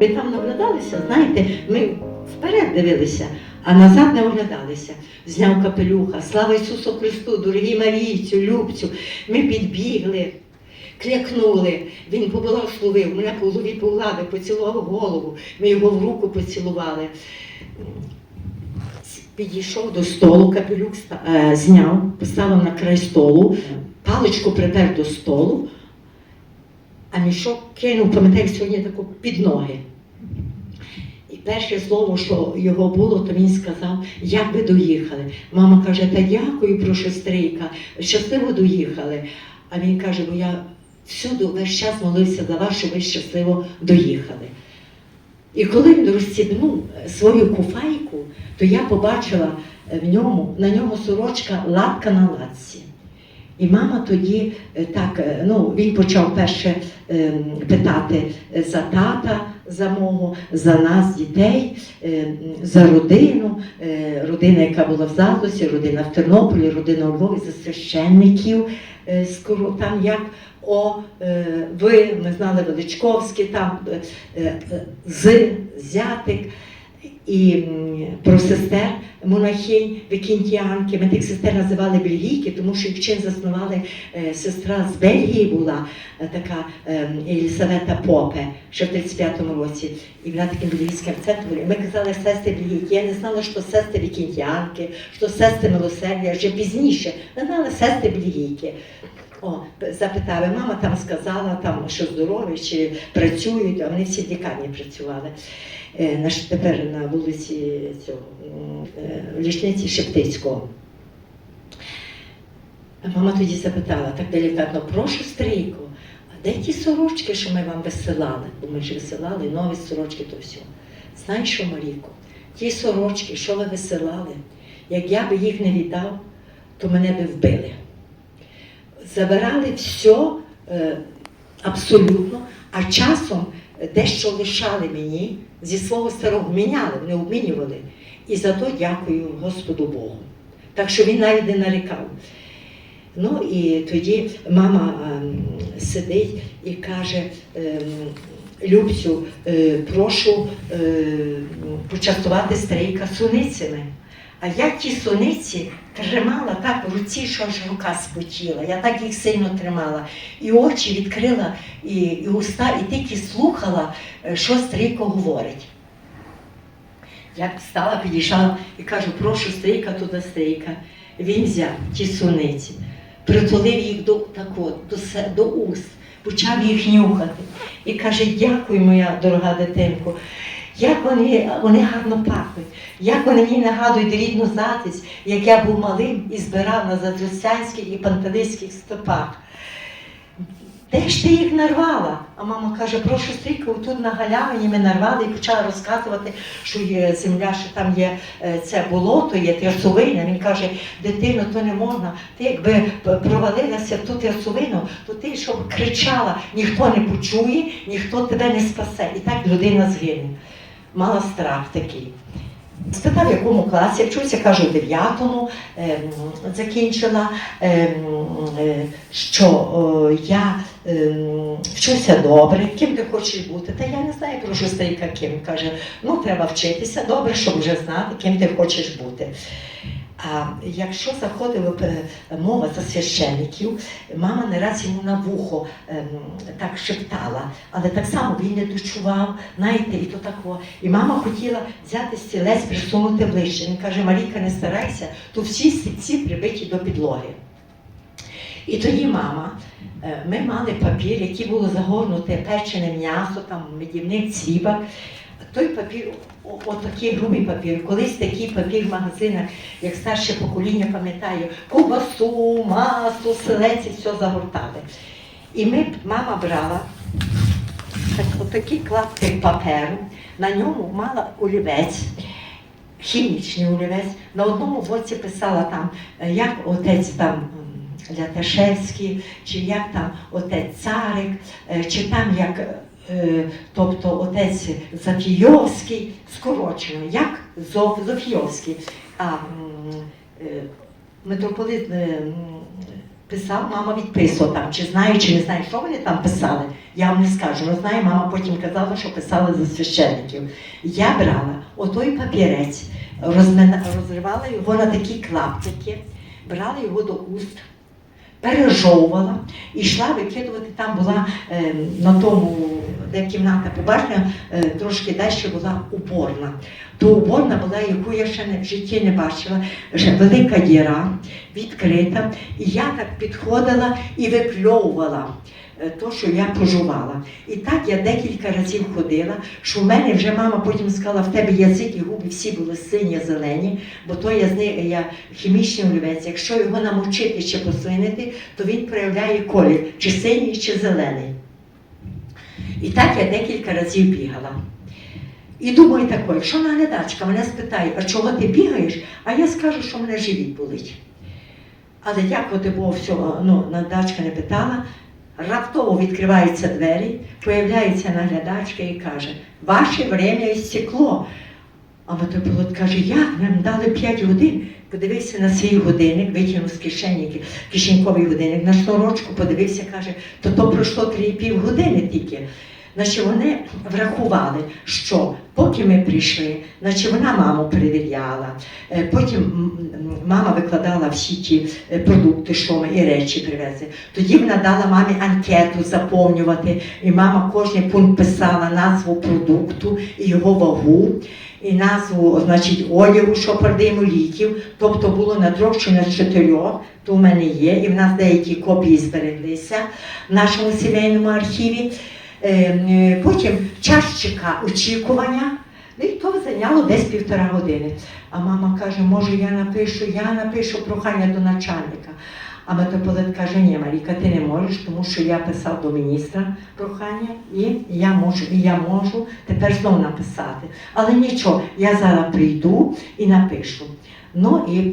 Ви там наглядалися, знаєте, ми вперед дивилися, а назад не оглядалися. Зняв капелюха, слава Ісусу Христу, дорогі Марійцю, Любцю. Ми підбігли, клякнули. Він поблагословив, мене по голові погладив, поцілував голову. Ми його в руку поцілували. Підійшов до столу, капелюх ста- е, зняв, поставив на край столу, паличку припер до столу, а мішок кинув, пам'ятаю, сьогодні таку під ноги. І перше слово, що його було, то він сказав, як ви доїхали. Мама каже, та дякую, прошу стрійка, щасливо доїхали. А він каже, бо я всюди весь час молився за вас, щоб ви щасливо доїхали. І коли він розстібнув е, свою куфайку, то я побачила в ньому, на ньому сорочка латка на латці. І мама тоді е, так, е, ну, він почав перше е, питати е, за тата, за мого, за нас, дітей, за родину, родина, яка була в Затлосі, родина в Тернополі, родина у Львові, за священників. там як о, ви, ми знали Величковський, там з, зятик і про сестер монахинь Вікінтіанки. Ми тих сестер називали бельгійки, тому що їх вчин заснували е, сестра з Бельгії була е, така е, Єлісавета Попе, ще в 35-му році. І вона таким бельгійським. І Ми казали сестри бельгійки. Я не знала, що сестри Вікінтіанки, що сестри милосердя, вже пізніше. Ми знали сестри бельгійки. О, запитали, мама там сказала, там, що здорові, чи працюють, а вони всі в лікарні працювали. Е, тепер на вулиці цього, е, лічниці Шептицького. Мама тоді запитала так делікатно, прошу стрійку, а де ті сорочки, що ми вам висилали? Бо ми ж висилали нові сорочки, то все. Знаєш що, Маріко, ті сорочки, що ви висилали, як я би їх не віддав, то мене би вбили. Забирали все е, абсолютно, а часом дещо лишали мені зі свого старого міняли, не обмінювали. І за то дякую Господу Богу. Так що він навіть не нарікав. Ну і тоді мама ем, сидить і каже, ем, Любцю, е, прошу е, почастувати старійка суницями. А я ті суниці тримала так в руці, що аж рука спотіла. Я так їх сильно тримала. І очі відкрила, і, і уста, і тільки слухала, е, що стрійко говорить. Я встала, підійшла і кажу, прошу стрійка туди стрійка. Він взяв ті суниці, притулив їх до, так от, до, до уст, почав їх нюхати. І каже, дякую, моя дорога дитинко. Як вони, вони гарно пахнуть, як вони мені нагадують рідну затись, як я був малим і збирав на затрусянських і пантелицьких стопах. Де ж ти їх нарвала? А мама каже, прошу стрійку, тут на галявині ми нарвали і почала розказувати, що є земля, що там є е, це болото, є трясовина. Він каже, дитино, то не можна. Ти якби провалилася в ту трясовину, то ти щоб кричала, ніхто не почує, ніхто тебе не спасе. І так людина згине. Мала страх такий. Спитав, в якому класі, я вчуся, кажу, в дев'ятому ем, закінчила, ем, е, що я ем, вчуся добре, ким ти хочеш бути. Та я не знаю, про що стейка ким. Каже, ну треба вчитися добре, щоб вже знати, ким ти хочеш бути. А якщо заходила е, мова за священників, мама не раз йому на вухо ем, так шептала, але так само він не дочував, знаєте, і то тако. І мама хотіла взяти стілець, присунути ближче. Він каже, Марійка, не старайся, то всі стільці прибиті до підлоги. І тоді мама, е, ми мали папір, який було загорнуте печене м'ясо, там медівник, цвібак. Той папір, отакий грубий папір. Колись такий папір в магазинах, як старше покоління пам'ятаю, ковбасу, масло, селець, і все загортали. І ми, мама брала так, отакий клаптик паперу, на ньому мала олівець, хімічний олівець. На одному боці писала там, е, як отець там Ляташевський, чи як там отець Царик, е, чи там як. Е, Тобто отець Зафійовський, скорочено, як Зоф, Зофійовський, а е, митрополит е, писав, мама відписувала там, чи знаю, чи не знаю, що вони там писали. Я вам не скажу. Ну знаю, мама потім казала, що писали за священників. Я брала отой папірець, розмина, розривала його на такі клаптики, брала його до уст, пережовувала і йшла викидувати. Там була е, на тому, де кімната побачення, е, трошки далі була уборна. То уборна була, яку я ще не, в житті не бачила, вже велика діра, відкрита. І я так підходила і випльовувала то, що я пожувала. І так я декілька разів ходила, що в мене вже мама потім сказала, в тебе язик і губи всі були сині, зелені, бо то я, я хімічний олівець. Якщо його намочити чи послинити, то він проявляє колір, чи синій, чи зелений. І так я декілька разів бігала. І думаю тако, якщо наглядачка мене спитає, а чого ти бігаєш, а я скажу, що мене живіт болить. Але дякувати Богу, всього, ну, наглядачка не питала. Раптово відкриваються двері, появляється наглядачка і каже, ваше время істекло. А митрополит каже, як нам дали 5 годин. Подивився на свій годинник, витягнув з кишені кишеньковий годинник, на шнурочку подивився, каже, то то пройшло 3,5 години тільки. Значить, вони врахували, що поки ми прийшли, значить вона маму перевіряла, е, потім мама викладала всі ті е, продукти, що ми і речі привезли. Тоді вона дала мамі анкету заповнювати, і мама кожен пункт писала назву продукту і його вагу. І назву, значить, одягу, що продаємо ліків, тобто було на трьох чи на чотирьох, то в мене є, і в нас деякі копії збереглися в нашому сімейному архіві. Е, е, Потім час чека очікування, і то зайняло десь півтора години. А мама каже, може я напишу, я напишу прохання до начальника. А митрополит каже, ні, Маріка, ти не можеш, тому що я писав до міністра прохання, і я можу, і я можу тепер знову написати. Але нічого, я зараз прийду і напишу. Ну і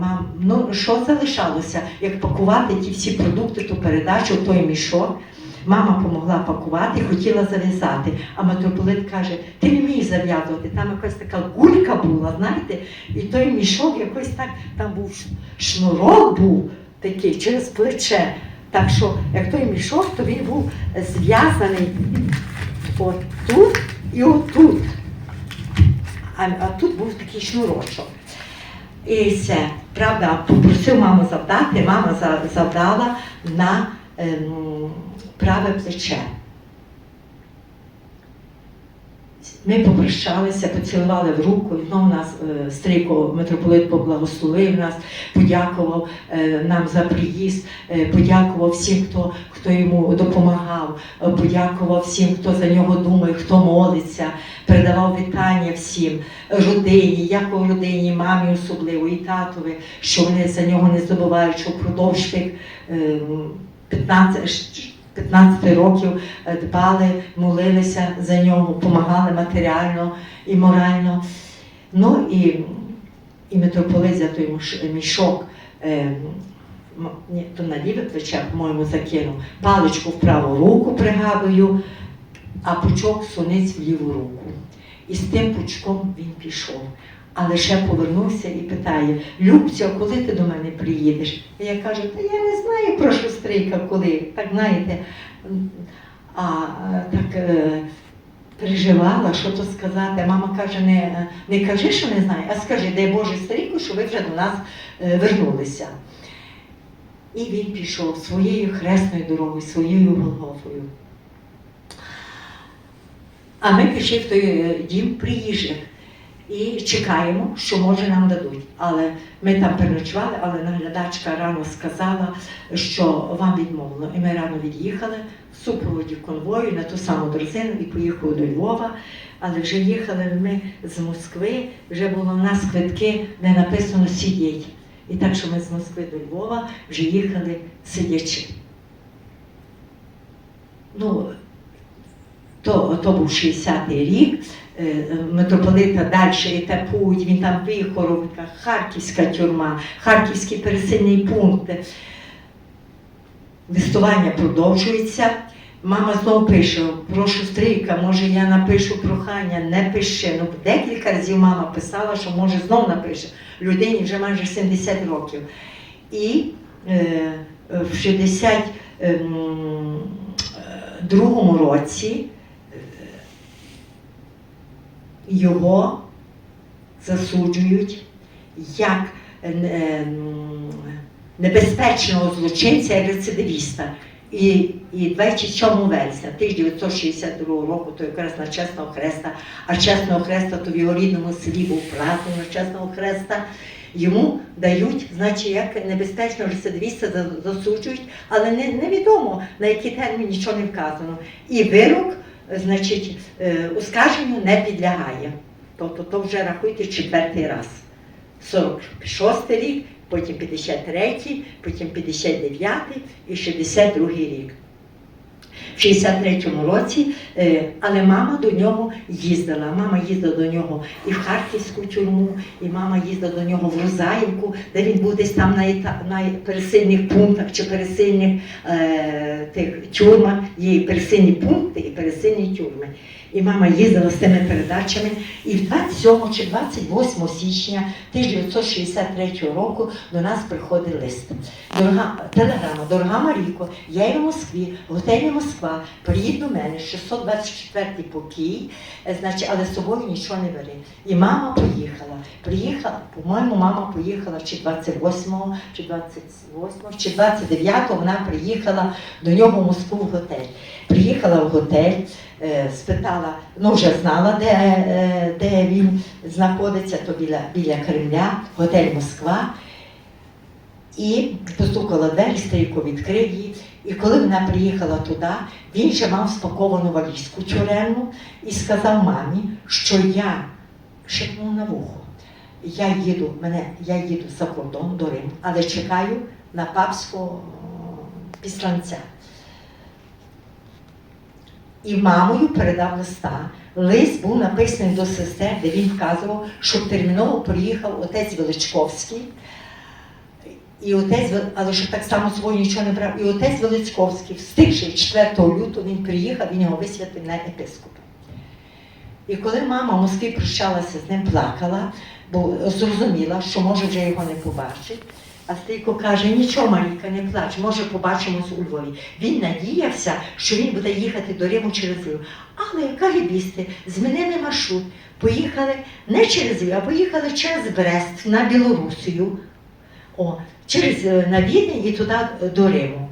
мам, ну що залишалося, як пакувати ті всі продукти, ту передачу, той мішок. Мама допомогла пакувати, хотіла зав'язати. А митрополит каже, ти не вмієш зав'язувати. Там якась така гулька була, знаєте, і той мішок якось так, там був шнурок був такий через плече. Так що, як той мішок, то він був зв'язаний от тут і отут. А, а тут був такий шнурочок. І все, правда, попросив маму завдати, мама за- завдала на ем, праве плече. Ми попрощалися, поцілували в руку, і знову нас е, Стрийко, митрополит поблагословив нас, подякував е, нам за приїзд, е, подякував всім, хто, хто йому допомагав, е, подякував всім, хто за нього думає, хто молиться, передавав вітання всім родині, як у родині, мамі особливо, і татові, що вони за нього не забувають, що впродовж тих е, 15, щ- 15 років е, дбали, молилися за нього, допомагали матеріально і морально. Ну і, і митрополит за той мішок. е, Ні, то на ліве плече, по-моєму, закинув паличку в праву руку, пригадую, а пучок суниць в ліву руку. І з тим пучком він пішов. Але ще повернувся і питає: Любцю, а коли ти до мене приїдеш? І я кажу, та я не знаю про шустрийка коли. Так знаєте, а так е, переживала, що то сказати. Мама каже, не, не кажи, що не знаю, а скажи, дай Боже старіку, що ви вже до нас е, вернулися. І він пішов своєю хресною дорогою, своєю Голгофою. А ми пішли в той е, дім приїжджих і чекаємо, що може нам дадуть. Але ми там переночували, але наглядачка рано сказала, що вам відмовлено. І ми рано від'їхали в супроводі конвою на ту саму дрозину і поїхали до Львова. Але вже їхали ми з Москви, вже було в нас квитки, де написано сидіть. І так, що ми з Москви до Львова вже їхали сидячи. Ну, то, то був 60-й рік, е, митрополита далі етапують, він там вихоров, Харківська тюрма, Харківський пересильний пункт. Листування продовжується. Мама знову пише, прошу стрійка, може я напишу прохання, не пиши. Ну, декілька разів мама писала, що може знов напише. Людині вже майже 70 років. І е, в 62 році е, його засуджують як е, небезпечного злочинця і рецидивіста. І, і 27 вересня 1962 року, то якраз на Чесного Хреста, а Чесного Хреста то в його рідному селі був праздник Чесного Хреста, йому дають, значить, як небезпечного рецидивіста засуджують, але не, невідомо на який термін нічого не вказано. І вирок, значить, е, оскарженню не підлягає. Тобто то вже рахуйте четвертий раз. 46 рік, потім 53, потім 59 і 62 рік. В 63-му році, е, але мама до нього їздила. Мама їздила до нього і в Харківську тюрму, і мама їздила до нього в Рузаївку, де він був десь там на, на пересильних пунктах чи пересильних е, тих тюрмах. Є пересильні пункти, і пересильні тюрми. І мама їздила з тими передачами. І в 27 чи 28 січня 1963 року до нас приходить лист. Дорога телеграма, дорога Маріко, я є в Москві, в готелі Москва, приїдь до мене, 624 покій, е, значить, але з собою нічого не бери. І мама поїхала. Приїхала, по-моєму, мама поїхала чи 28-го, чи 28-го, чи 29-го вона приїхала до нього в Москву в готель. Приїхала в готель, е, спитала, ну вже знала, де, е, де він знаходиться, то біля, біля Кремля, готель Москва. І постукала двері, стрійко відкрив її. І коли вона приїхала туди, він ще мав спаковану валізку тюремну і сказав мамі, що я шепнув на вухо. Я їду, мене, я їду за кордон до Риму, але чекаю на папського післанця. І мамою передав листа. Лист був написаний до сестер, де він вказував, що терміново приїхав отець Величковський. І отець, але що так само свого нічого не брав. І отець Величковський, встигши 4 лютого, він приїхав, він його висвятив на епископа. І коли мама в Москві прощалася з ним, плакала, бо зрозуміла, що може вже його не побачить. А Стійко каже, нічого, Марійка, не плач, може побачимось у Львові. Він надіявся, що він буде їхати до Риму через Львів. Але калібісти, змінили маршрут, поїхали не через Львів, а поїхали через Брест на Білорусію. О, через е, на Відень і туди до Риму.